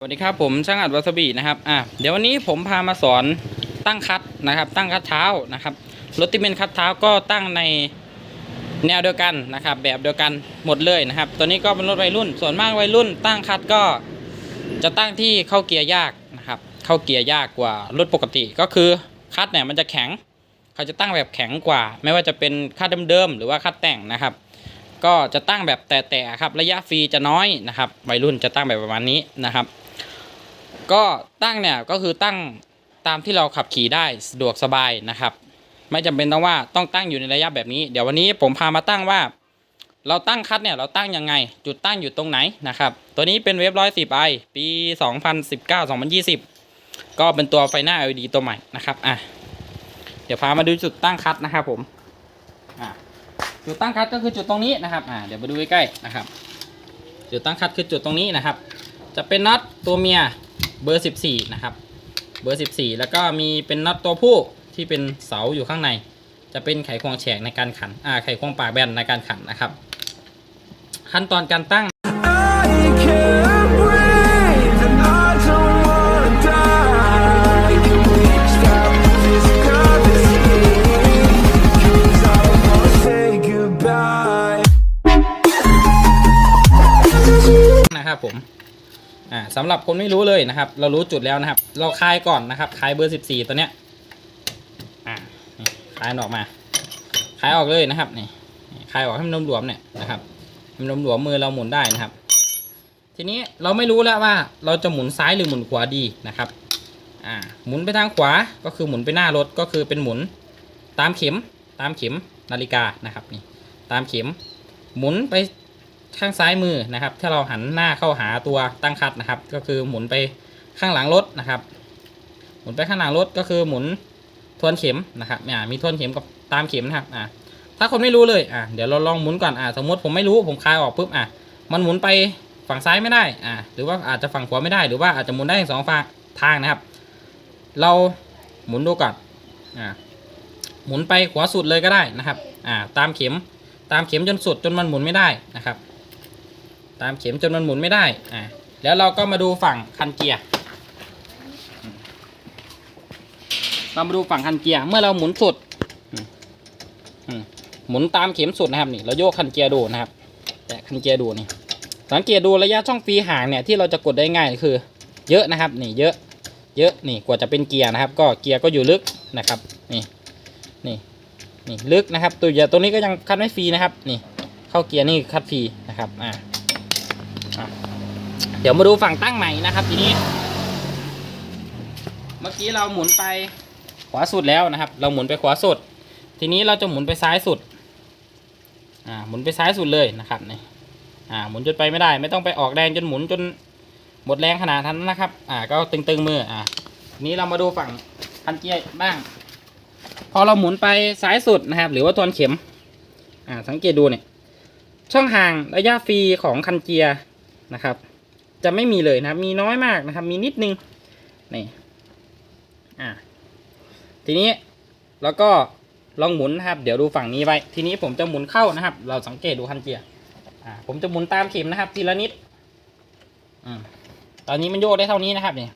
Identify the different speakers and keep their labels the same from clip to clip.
Speaker 1: สวัสดีครับผมช่างอัดวาซาบินะครับอะเดี๋ยววันนี้ผมพามาสอนตั้งคัดนะครับ ตั้งคัดเท้านะครับรถที่เป็นคัดเท้าก็ตั้งในแนวเดียวกันนะครับ แบบเดียวกันหมดเลยนะครับ ตัวนี้ก็เป็นรถวัยรุ่น ส่วนมากวัยรุ่น ตั้งคัดก็จะตั้งที่เข้าเกียร์ยากนะครับ เข้าเกียร์ยากกว่ารถปกติก็คือคัดเนี่ยมันจะแข็ง เขาจะตั้งแบบแข็งกว่า ไม่ว่าจะเป็นคัดเดิมๆหรือว่าคัดแต่งนะครับก็จะตั้งแบบแต่ๆครับระยะฟรีจะน้อยนะครับ วัยรุ่นจะตั้งแบบประมาณนี้นะครับ ก็ตั้งเนี่ยก็คือตั้งตามที่เราขับขี่ได้สะดวกสบายนะครับ ไม่จำเป็นต้องว่าต้องตั้งอยู่ในระยะแบบนี้ เดี๋ยววันนี้ผมพามาตั้งว่า เราตั้งคัดเนี่ยเราตั้งยังไง จุดตั้งอยู่ตรงไหนนะครับ ตัวนี้เป็นเว็บร้อยสิบไอปี 2019 2020 ก็เป็นตัวไฟหน้า LED ตัวใหม่นะครับอะเดี๋ยวพามาดูจุดตั้งคัดนะครับผมอะจุดตั้งคัดก็คือจุดตรงนี้นะครับอะเดี๋ยวมาดูใกล้ๆนะครับ จุดตั้งคัดคือจุดตรงนี้นะครับ จะเป็นน็อตตัวเมีย เบอร์ 14 นะครับ เบอร์ 14 แล้วก็มีเป็นน็อตตัวผู้ที่เป็นเสาอยู่ข้างใน จะเป็นไขควงแฉกในการขัน อ่า ไขควงปากแบนในการขันนะครับ ขั้นตอนการตั้ง อ่าสำหรับคนไม่รู้เลยนะครับ เรารู้จุดแล้วนะครับ เราคลายก่อนนะครับคลายเบอร์ 14 ตัวเนี้ยอ่านี่คลายออกมาคลายออกเลยนะครับนี่นี่คลายออกให้มันหลวมๆเนี่ยนะครับให้มันหลวมๆมือเราหมุนได้นะครับ ทีนี้เราไม่รู้แล้วว่าเราจะหมุนซ้ายหรือหมุนขวาดีนะครับอ่าหมุนไปทางขวาก็คือหมุนไปหน้ารถก็คือเป็นหมุนตามเข็มตามเข็มนาฬิกานะครับนี่ตามเข็มหมุนไป ข้างซ้ายมือนะครับ ถ้าเราหันหน้าเข้าหาตัวตั้งคัดนะครับ ก็คือหมุนไปข้างหลังรถนะครับ หมุนไปข้างหลังรถก็คือหมุนทวนเข็มนะครับอ่ามีทวนเข็มกับตามเข็มนะครับอ่าถ้าคนไม่รู้เลยอ่าเดี๋ยวเราลองหมุนก่อนอ่าสมมติผมไม่รู้ผมคลายออกปุ๊บอ่ามันหมุนไปฝั่งซ้ายไม่ได้อ่าหรือว่าอาจจะฝั่งขวาไม่ได้หรือว่าอาจจะหมุนได้ทั้งสองฝั่งทางนะครับ เราหมุนดูก่อนอ่าหมุนไปขวาสุดเลยก็ได้นะครับอ่าตามเข็มตามเข็มจนสุดจนมันหมุนไม่ได้นะครับ ตามเข็มจนมันหมุนไม่ได้อ่าแล้วเราก็มาดูฝั่งคันเกียร์เรามาดูฝั่งคันเกียร์เมื่อเราหมุนสุดหมุนตามเข็มสุดนะครับนี่เราโยกคันเกียร์ดูนะครับ แตะคันเกียร์ดูนี่สังเกตดูระยะช่องฟรีห่างเนี่ยที่เราจะกดได้ง่ายคือ เยอะนะครับนี่เยอะ เยอะนี่กว่าจะเป็นเกียร์นะครับ ก็เกียร์ก็อยู่ลึกนะครับนี่นี่นี่ลึกนะครับ ตัวอย่าตัวนี้ก็ยังคัดไม่ฟรีนะครับ นี่ เข้าเกียร์นี่คัดฟรีนะครับอ่า เดี๋ยวมาดูฝั่งตั้งใหม่นะครับ ทีนี้ เมื่อกี้เราหมุนไปขวาสุดแล้วนะครับ เราหมุนไปขวาสุด ทีนี้เราจะหมุนไปซ้ายสุด อ่า หมุนไปซ้ายสุดเลยนะครับนี่อ่า หมุนจนไปไม่ได้ ไม่ต้องไปออกแรงจนหมุนจนหมดแรงขนาดนั้นนะครับ อ่า ก็ตึงๆมือ อ่าทีนี้เรามาดูฝั่งคันเกียร์บ้าง พอเราหมุนไปซ้ายสุดนะครับ หรือว่าทวนเข็ม อ่า สังเกตดูเนี่ย ช่องห่างระยะฟรีของคันเกียร์ นะครับ จะไม่มีเลยนะครับมีน้อยมากนะครับ มีนิดนึงนี่อ่าทีนี้แล้วก็ลองหมุนนะครับ เดี๋ยวดูฝั่งนี้ไว้ ทีนี้ผมจะหมุนเข้านะครับ เราสังเกตดูคันเกียร์อ่าผมจะหมุนตามเข็มนะครับ ทีละนิดอืมตอนนี้มันโยกได้เท่านี้นะครับเนี่ย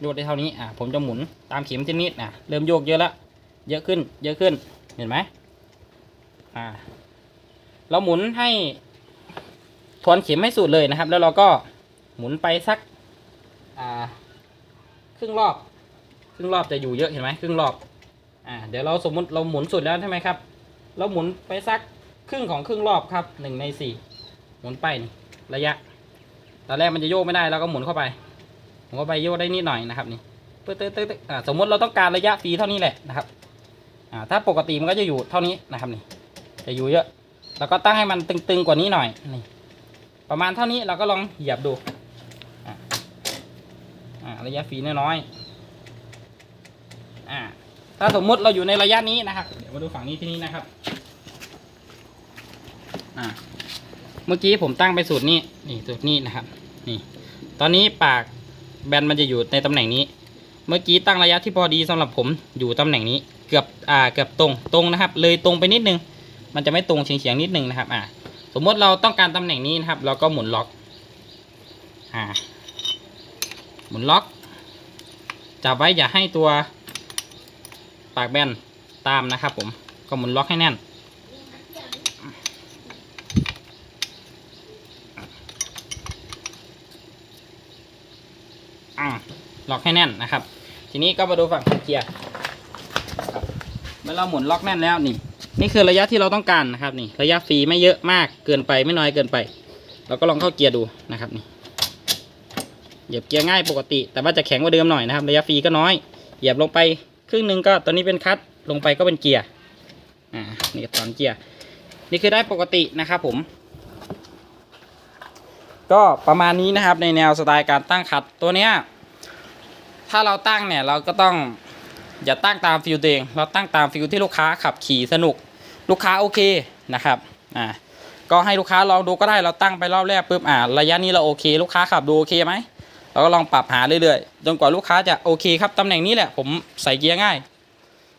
Speaker 1: โยกได้เท่านี้อ่าผมจะหมุนตามเข็มทีละนิดอะเริ่มโยกเยอะแล้วเยอะขึ้น เยอะขึ้นเห็นไหมอ่าเราหมุนให้ ทวนเข็มให้สุดเลยนะครับ แล้วเราก็หมุนไปสักครึ่งรอบ ครึ่งรอบจะอยู่เยอะเห็นไหมครึ่งรอบอ่าเดี๋ยวเราสมมติเราหมุนสุดแล้วใช่ไหมครับเราหมุนไปสักครึ่งของครึ่งรอบครับหนึ่งในสี่หมุนไปนี่ระยะตอนแรกมันจะโยกไม่ได้เราก็หมุนเข้าไปหมุนเข้าไปโยกได้นิดหน่อยนะครับนี่ตึ๊ดตึ๊ดตึ๊ดตึ๊ดอ่าสมมติเราต้องการระยะฟรีเท่านี้แหละนะครับอ่าถ้าปกติมันก็จะอยู่เท่านี้นะครับนี่จะอยู่เยอะ แล้วก็ตั้งให้มันตึงๆกว่านี้หน่อยนี่ ประมาณเท่านี้เราก็ลองเหยียบดูระยะฟีน้อยๆถ้าสมมุติเราอยู่ในระยะนี้นะครับ เดี๋ยวมาดูฝั่งนี้ที่นี้นะครับเมื่อกี้ผมตั้งไปสูตรนี้นี่สูตรนี้นะครับ นี่ ตอนนี้ปากแบนมันจะอยู่ในตำแหน่งนี้ เมื่อกี้ตั้งระยะที่พอดีสำหรับผมอยู่ตำแหน่งนี้ เกือบอ่าเกือบตรงตรงนะครับ เลยตรงไปนิดนึง มันจะไม่ตรงเฉียงๆนิดนึงนะครับ อ่า สมมติเราต้องการตำแหน่งนี้นะครับ เราก็หมุนล็อกอ่าหมุนล็อก จับไว้อย่าให้ตัวปากแบนตามนะครับ ผมก็หมุนล็อกให้แน่น ล็อกให้แน่นนะครับ ทีนี้ก็มาดูฝั่งเกียร์เมื่อเราหมุนล็อกแน่นแล้วนี่ นี่คือระยะที่เราต้องการนะครับนี่ ระยะฟรีไม่เยอะมากเกินไปไม่น้อยเกินไป เราก็ลองเข้าเกียร์ดูนะครับนี่เหยียบเกียร์ง่ายปกติ แต่ว่าจะแข็งกว่าเดิมหน่อยนะครับ ระยะฟรีก็น้อย เหยียบลงไปครึ่งหนึ่งก็ตอนนี้เป็นคัตลงไปก็เป็นเกียร์อ่านี่ตอนเกียร์นี่คือได้ปกตินะครับผม ก็ประมาณนี้นะครับในแนวสไตล์การตั้งคัดตัวเนี้ยถ้าเราตั้งเนี่ยเราก็ต้องอย่าตั้งตามฟิลตัวเอง เราตั้งตามฟิลที่ลูกค้าขับขี่สนุก ลูกค้าโอเคนะครับอ่าก็ให้ลูกค้าลองดูก็ได้เราตั้งไปรอบแรกปุ๊บอ่าระยะนี้เราโอเค ลูกค้าขับดูโอเคไหมเราก็ลองปรับหาเรื่อยๆจนกว่าลูกค้าจะโอเคครับตำแหน่งนี้แหละผมใส่เกียร์ง่าย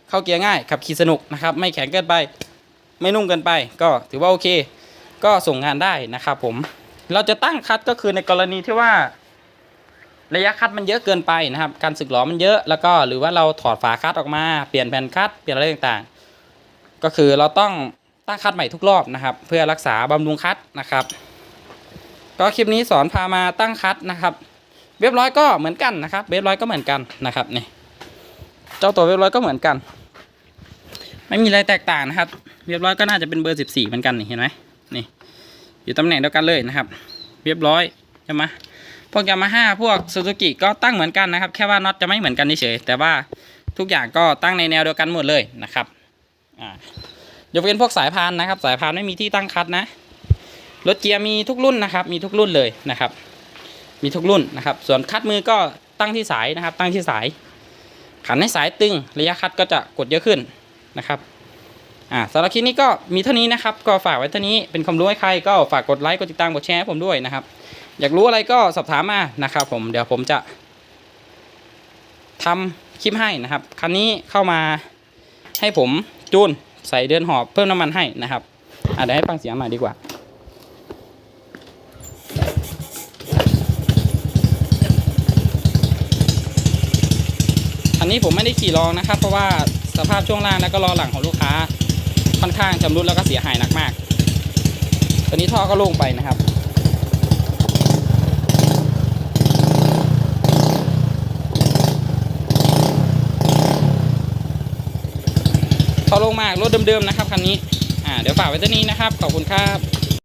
Speaker 1: เข้าเกียร์ง่ายขับขี่สนุกนะครับไม่แข็งเกินไป ไม่นุ่มเกินไป ก็ถือว่าโอเค ก็ส่งงานได้นะครับผมเราจะตั้งคัดก็คือในกรณีที่ว่า ระยะคัดมันเยอะเกินไปนะครับ การสึกหลอมันเยอะแล้วก็หรือว่าเราถอดฝาคัดออกมาเปลี่ยนแผ่นคัดเปลี่ยนอะไรต่างๆ ก็คือเราต้องตั้งคัดใหม่ทุกรอบนะครับ เพื่อรักษาบำรุงคัดนะครับ ก็คลิปนี้สอนพามาตั้งคัดนะครับ เว็บร้อยก็เหมือนกันนะครับ เว็บร้อยก็เหมือนกันนะครับนี่เจ้าตัวเว็บร้อยก็เหมือนกัน ไม่มีอะไรแตกต่างนะครับ เว็บร้อยก็น่าจะเป็นเบอร์สิบสี่เหมือนกันนี่เห็นไหมนี่ อยู่ตำแหน่งเดียวกันเลยนะครับเรียบร้อยใช่ไหมพวกยามาฮ่าพวกซูซูกิก็ตั้งเหมือนกันนะครับ แค่ว่าน็อตจะไม่เหมือนกันเฉยแต่ว่าทุกอย่างก็ตั้งในแนวเดียวกันหมดเลยนะครับ อ่ายกเว้นพวกสายพานนะครับ สายพานไม่มีที่ตั้งคัดนะ รถเกียร์มีทุกรุ่นนะครับ มีทุกรุ่นเลยนะครับ มีทุกรุ่นนะครับ ส่วนคัดมือก็ตั้งที่สายนะครับ ตั้งที่สาย ขันให้สายตึง ระยะคัดก็จะกดเยอะขึ้นนะครับอ่าสำหรับคลิปนี้ก็มีเท่านี้นะครับ ก็ฝากไว้เท่านี้เป็นความรู้ให้ใครก็ฝากกดไลค์กดติดตามกดแชร์ให้ผมด้วยนะครับ อยากรู้อะไรก็สอบถามมานะครับ ผมเดี๋ยวผมจะทำคลิปให้นะครับ คันนี้เข้ามาให้ผม จูนใส่เดือนหอบเพิ่มน้ำมันให้นะครับอะเดี๋ยวให้ฟังเสียงใหม่ดีกว่าอันนี้ผมไม่ได้ขี่ลองนะครับ เพราะว่าสภาพช่วงล่างและก็ล้อหลังของลูกค้าค่อนข้างชำรุดแล้วก็เสียหายหนักมากตอนนี้ท่อก็โล่งไปนะครับ ทอลงมากรถเดิมๆนะครับคันนี้อ่าเดี๋ยวฝากไว้เท่านี้นะครับ ขอบคุณครับ